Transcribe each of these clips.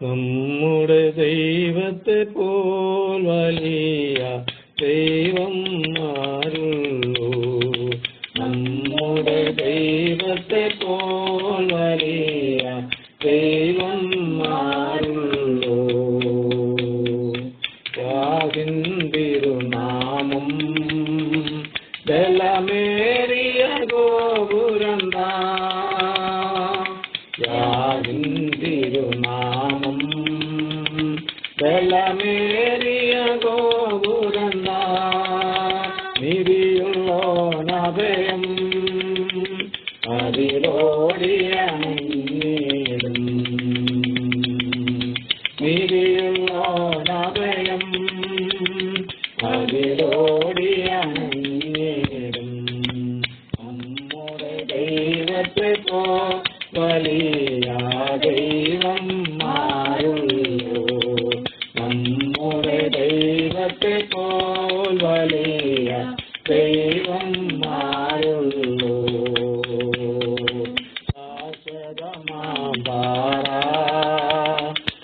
നമ്മുടെ ദൈവത്തെ പോൽ വലിയ ദൈവം മാറുള്ളൂ നമ്മുടെ ദൈവത്തെ പോൽ വലിയ നിരിയുള്ളോനഭയം അതിലോടിയണങ്ങിടും നിരിയുള്ളോനഭയം അതിലോടിയണങ്ങിടും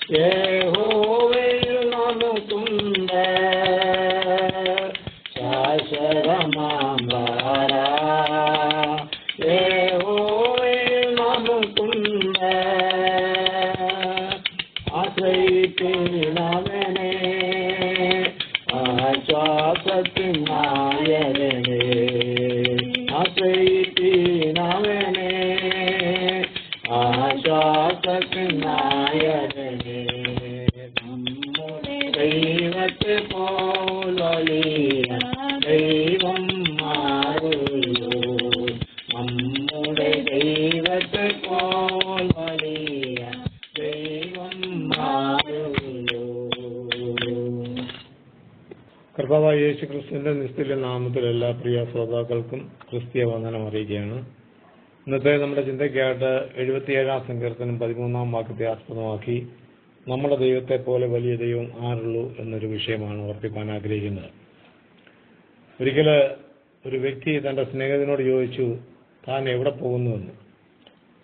ಯಹೋವೆಯು ನಾನು ತುಂಬ ಶಾಶ್ವತ ಮಾಂಬಾರ ಯಹೋವೆಯು ನಾನು ತುಂಬ ஆசிரியவனே ஆச்சாசத்தின் நாயகனே ஆசிரியவனே ஆச்சாசத்தின் நாயகனே. ദൈവത്തെ പോലിയ ദൈവം മാറുള്ളൂ നമ്മുടെ ദൈവത്തെ വലിയ ദൈവം മാറുള്ളൂ കർത്താവായ യേശു ക്രിസ്തുവിന്റെ നിസ്തുല്യ നാമത്തിൽ എല്ലാ പ്രിയ ശ്രോതാക്കൾക്കും ക്രിസ്തീയ വന്ദനം അറിയിക്കുകയാണ്. ഇന്നത്തെ നമ്മുടെ ചിന്തയ്ക്കായിട്ട് എഴുപത്തിയേഴാം സങ്കീർത്തനം പതിമൂന്നാം വാക്യത്തെ ആസ്പദമാക്കി നമ്മുടെ ദൈവത്തെ പോലെ വലിയ ദൈവം ആരുള്ളൂ എന്നൊരു വിഷയമാണ് ഉറപ്പിക്കാൻ ആഗ്രഹിക്കുന്നത്. ഒരിക്കൽ ഒരു വ്യക്തി തന്റെ സ്നേഹിതനോട് ചോദിച്ചു താൻ എവിടെ പോകുന്നുവെന്ന്?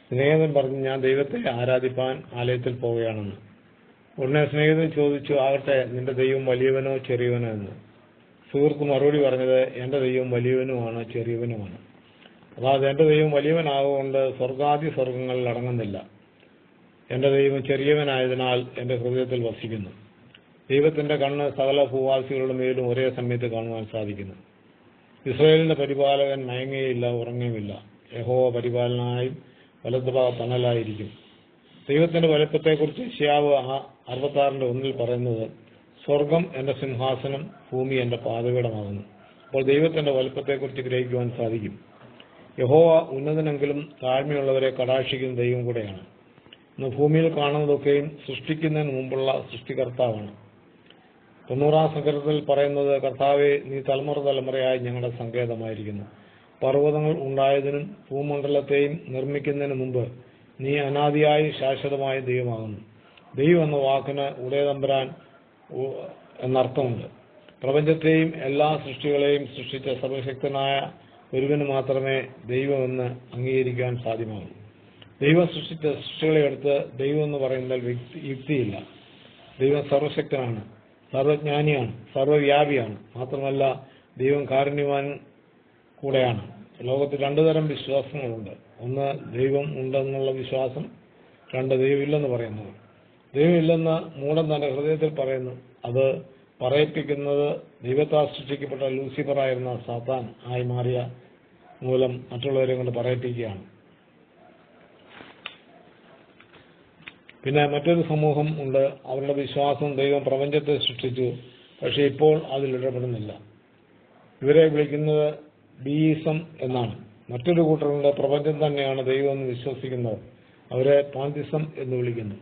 സ്നേഹിതൻ പറഞ്ഞു ഞാൻ ദൈവത്തെ ആരാധിപ്പാൻ ആലയത്തിൽ പോവുകയാണെന്ന്. ഉടനെ സ്നേഹിതൻ ചോദിച്ചു ആകട്ടെ നിന്റെ ദൈവം വലിയവനോ ചെറിയവനോ എന്ന്? സുഹൃത്ത് മറുപടി പറഞ്ഞത് എന്റെ ദൈവം വലിയവനുമാണ് ചെറിയവനുമാണ്. അതായത് എന്റെ ദൈവം വലിയവനാകൊണ്ട് സ്വർഗാദി സ്വർഗങ്ങളിൽ അടങ്ങുന്നില്ല. എന്റെ ദൈവം ചെറിയവനായതിനാൽ എന്റെ ഹൃദയത്തിൽ വസിക്കുന്നു. ദൈവത്തിന്റെ കണ്ണ് സകല ഭൂവാസികളുടെ മേലും ഒരേ സമയത്ത് കാണുവാൻ സാധിക്കുന്നു. ഇസ്രയേലിന്റെ പരിപാലകൻ മയങ്ങുകയില്ല ഉറങ്ങുകയുമില്ല. യഹോവ പരിപാലനായും വലതുഭാഗ തണലായിരിക്കും. ദൈവത്തിന്റെ വലുപ്പത്തെക്കുറിച്ച് ഷിയാവ് അറുപത്തി ആറിന്റെ ഒന്നിൽ പറയുന്നത് സ്വർഗം എന്റെ സിംഹാസനം ഭൂമി എന്റെ പാതപീഠമാകുന്നു. അപ്പോൾ ദൈവത്തിന്റെ വലുപ്പത്തെക്കുറിച്ച് ഗ്രഹിക്കുവാൻ സാധിക്കും. യഹോവ ഉന്നതനെങ്കിലും താഴ്മയുള്ളവരെ കടാക്ഷിക്കുന്ന ദൈവം കൂടെയാണ്. ഭൂമിയിൽ കാണുന്നതൊക്കെയും സൃഷ്ടിക്കുന്നതിന് മുമ്പുള്ള സൃഷ്ടികർത്താവാണ്. തൊണ്ണൂറാം സങ്കരത്തിൽ പറയുന്നത് കർത്താവെ നീ തലമുറ തലമുറയായി ഞങ്ങളുടെ സങ്കേതമായിരിക്കുന്നു. പർവതങ്ങൾ ഉണ്ടായതിനും ഭൂമണ്ഡലത്തെയും നിർമ്മിക്കുന്നതിന് മുമ്പ് നീ അനാദിയായി ശാശ്വതമായ ദൈവമാകുന്നു. ദൈവം എന്ന വാക്കിന് ഉടയതമ്പരാൻ എന്നർത്ഥമുണ്ട്. പ്രപഞ്ചത്തെയും എല്ലാ സൃഷ്ടികളെയും സൃഷ്ടിച്ച സർവശക്തനായ ഒരുവന് മാത്രമേ ദൈവമെന്ന് അംഗീകരിക്കാൻ സാധ്യമാകൂ ദൈവം സൃഷ്ടിച്ച സൃഷ്ടികളെ എടുത്ത് ദൈവം എന്ന് പറയുന്നതിൽ യുക്തിയില്ല. ദൈവം സർവശക്തനാണ് സർവജ്ഞാനിയാണ് സർവവ്യാപിയാണ്. മാത്രമല്ല ദൈവം കാരുണ്യവാൻ കൂടെയാണ്. ലോകത്ത് രണ്ടു തരം വിശ്വാസങ്ങളുണ്ട്. ഒന്ന് ദൈവം ഉണ്ടെന്നുള്ള വിശ്വാസം രണ്ട് ദൈവമില്ലെന്ന് പറയുന്നത്. ദൈവമില്ലെന്ന് മൂടൻ തന്റെ ഹൃദയത്തിൽ പറയുന്നു. അത് പറയിപ്പിക്കുന്നത് ദൈവത്താ സൃഷ്ടിക്കപ്പെട്ട ലൂസിഫർ ആയിരുന്ന സാത്താൻ ആയി മാറിയ മൂലം മറ്റുള്ളവരെ കൊണ്ട് പറയിപ്പിക്കുകയാണ്. പിന്നെ മറ്റൊരു സമൂഹം ഉണ്ട്. അവരുടെ വിശ്വാസം ദൈവം പ്രപഞ്ചത്തെ സൃഷ്ടിച്ചു. പക്ഷേ ഇപ്പോൾ അതിൽ ഇടപെടുന്നില്ല. ഇവരെ വിളിക്കുന്നത് ബീസം എന്നാണ്. മറ്റൊരു കൂട്ടരുണ്ട്. പ്രപഞ്ചം തന്നെയാണ് ദൈവം എന്ന് വിശ്വസിക്കുന്നത്. അവരെ പാന്തിസം എന്ന് വിളിക്കുന്നു.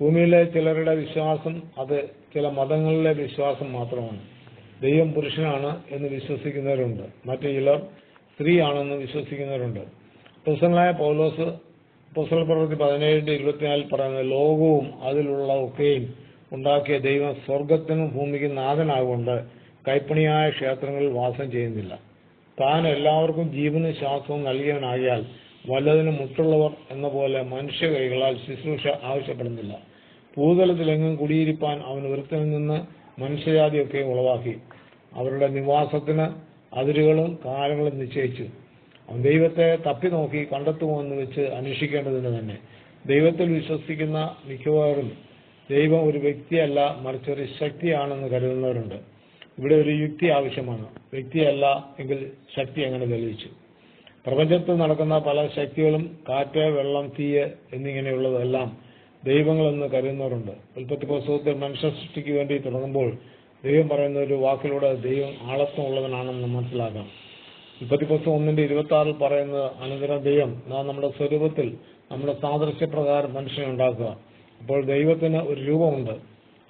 ഭൂമിയിലെ ചിലരുടെ വിശ്വാസം അത് ചില മതങ്ങളിലെ വിശ്വാസം മാത്രമാണ്. ദൈവം പുരുഷനാണ് എന്ന് വിശ്വസിക്കുന്നവരുണ്ട്. മറ്റു ചിലർ സ്ത്രീയാണെന്ന് വിശ്വസിക്കുന്നവരുണ്ട്. പ്രസംഗനായ പൗലോസ് പുസ്തക പ്രവൃത്തി പതിനേഴിന്റെ ഇരുപത്തിനാലിൽ പറയുന്നത് ലോകവും അതിലുള്ള ഒക്കെയും ഉണ്ടാക്കിയ ദൈവം സ്വർഗത്തിനും ഭൂമിക്കും നാഥനാകൊണ്ട് കൈപ്പണിയായ ക്ഷേത്രങ്ങളിൽ വാസം ചെയ്യുന്നില്ല. താൻ എല്ലാവർക്കും ജീവനും ശ്വാസവും നൽകിയവനാകിയാൽ വല്ലതിനും മുട്ടുള്ളവർ എന്ന പോലെ മനുഷ്യ കൈകളാൽ ശുശ്രൂഷ ആവശ്യപ്പെടുന്നില്ല. ഭൂതലത്തിലെങ്ങും കുടിയിരിപ്പാൻ അവൻ വൃത്തിൽ നിന്ന് മനുഷ്യജാതിയൊക്കെ ഉളവാക്കി. അവരുടെ നിവാസത്തിന് അതിരുകളും കാലങ്ങളും നിശ്ചയിച്ചു. അവൻ ദൈവത്തെ തപ്പി നോക്കി കണ്ടെത്തുമോ എന്ന് വെച്ച് അന്വേഷിക്കേണ്ടതിന് തന്നെ. ദൈവത്തിൽ വിശ്വസിക്കുന്ന മിക്കവാറും ദൈവം ഒരു വ്യക്തിയല്ല മറിച്ച് ഒരു ശക്തിയാണെന്ന് കരുതുന്നവരുണ്ട്. ഇവിടെ ഒരു യുക്തി ആവശ്യമാണ്. വ്യക്തിയല്ല എങ്കിൽ ശക്തി എങ്ങനെ തെളിയിച്ചു? പ്രപഞ്ചത്തിൽ നടക്കുന്ന പല ശക്തികളും കാറ്റ് വെള്ളം തീയ് എന്നിങ്ങനെയുള്ളതെല്ലാം ദൈവങ്ങളെന്ന് കരുതുന്നവരുണ്ട്. ഉൽപ്പത്തി പുസ്തകത്തിൽ മനുഷ്യ സൃഷ്ടിക്ക് വേണ്ടി തുടങ്ങുമ്പോൾ ദൈവം പറയുന്ന ഒരു വാക്കിലൂടെ ദൈവം ആളത്വമുള്ളവനാണെന്ന് മനസ്സിലാക്കാം. ഉൽപ്പത്തി പുസ്തകം ഒന്നിന്റെ ഇരുപത്തി ആറിൽ പറയുന്നത് അനന്തരം ദൈവം നാം നമ്മുടെ സ്വരൂപത്തിൽ നമ്മുടെ സാദൃശ്യപ്രകാരം മനുഷ്യനെ ഉണ്ടാക്കുക. അപ്പോൾ ദൈവത്തിന് ഒരു രൂപമുണ്ട്.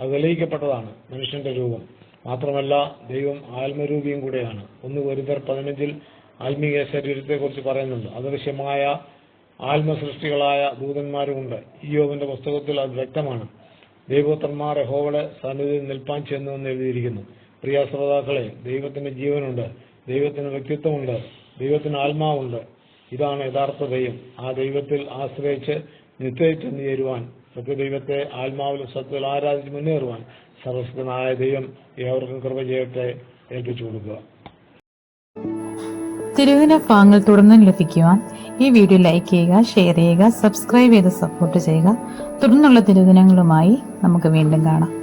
അത് തെളിയിക്കപ്പെട്ടതാണ് മനുഷ്യന്റെ രൂപം. മാത്രമല്ല ദൈവം ആത്മരൂപിയും കൂടെയാണ്. ഒന്ന് ഒരുതർ പതിനഞ്ചിൽ ആത്മീയ ശരീരത്തെക്കുറിച്ച് പറയുന്നുണ്ട്. അദൃശ്യമായ ആത്മസൃഷ്ടികളായ ദൂതന്മാരുമുണ്ട്. ഈ യോഗിന്റെ പുസ്തകത്തിൽ അത് വ്യക്തമാണ്. ദൈവപുത്രന്മാർ ഹോവളെ സന്നിധിയിൽ നിൽപ്പാൻ ചെന്നു എന്ന് എഴുതിയിരിക്കുന്നു. പ്രിയ ശ്രോതാക്കളെ ദൈവത്തിന്റെ ജീവനുണ്ട്. ദൈവത്തിന് വ്യക്തിത്വമുണ്ട്. ദൈവത്തിന് ആത്മാവുണ്ട്. ഇതാണ് യഥാർത്ഥ ദൈവം. ആ ദൈവത്തിൽ ആശ്രയിച്ച് നിശ്ചയിച്ചെന്ന് ചേരുവാൻ സത്യദൈവത്തെ ആത്മാവിലും സത്യത്തിൽ ആരാധിച്ച് മുന്നേറുവാൻ സർവസ്വനായ ദൈവം ഏവർക്കും കൃപ ചെയ്യട്ടെ ഏൽപ്പിച്ചു കൊടുക്കുക. തിരുവിന ഭാഗങ്ങൾ തുടർന്നും ലഭിക്കുവാൻ ഈ വീഡിയോ ലൈക്ക് ചെയ്യുക ഷെയർ ചെയ്യുക സബ്സ്ക്രൈബ് ചെയ്ത് സപ്പോർട്ട് ചെയ്യുക. തുടർന്നുള്ള തിരുദിനങ്ങളുമായി നമുക്ക് വീണ്ടും കാണാം.